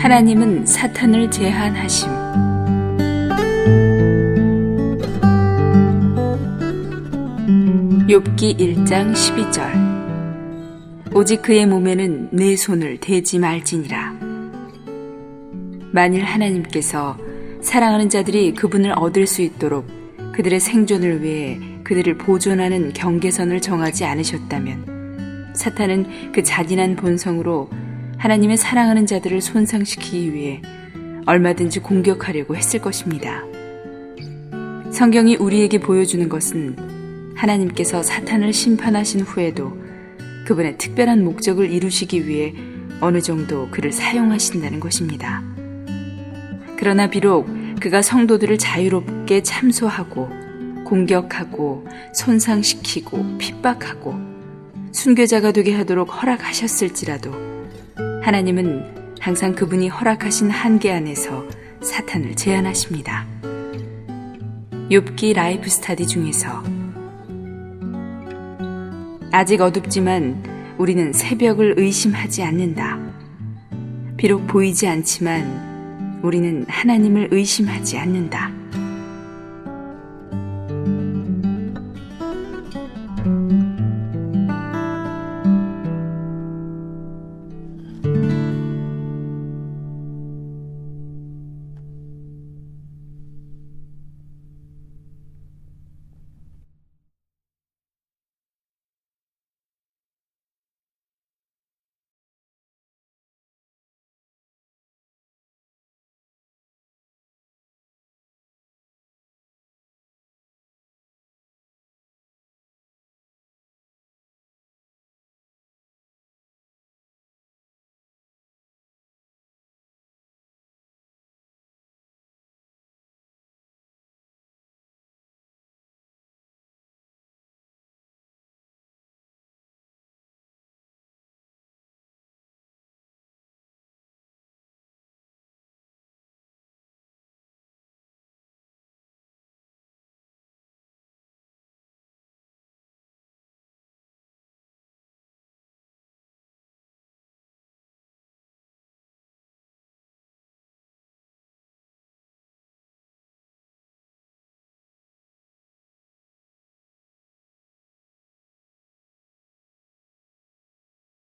하나님은 사탄을 제한하심. 욥기 1장 12절 오직 그의 몸에는 내 손을 대지 말지니라. 만일 하나님께서 사랑하는 자들이 그분을 얻을 수 있도록 그들의 생존을 위해 그들을 보존하는 경계선을 정하지 않으셨다면 사탄은 그 잔인한 본성으로 하나님의 사랑하는 자들을 손상시키기 위해 얼마든지 공격하려고 했을 것입니다. 성경이 우리에게 보여주는 것은 하나님께서 사탄을 심판하신 후에도 그분의 특별한 목적을 이루시기 위해 어느 정도 그를 사용하신다는 것입니다. 그러나 비록 그가 성도들을 자유롭게 참소하고 공격하고 손상시키고 핍박하고 순교자가 되게 하도록 허락하셨을지라도 하나님은 항상 그분이 허락하신 한계 안에서 사탄을 제한하십니다. 욥기 라이프 스타디 중에서 아직 어둡지만 우리는 새벽을 의심하지 않는다. 비록 보이지 않지만 우리는 하나님을 의심하지 않는다.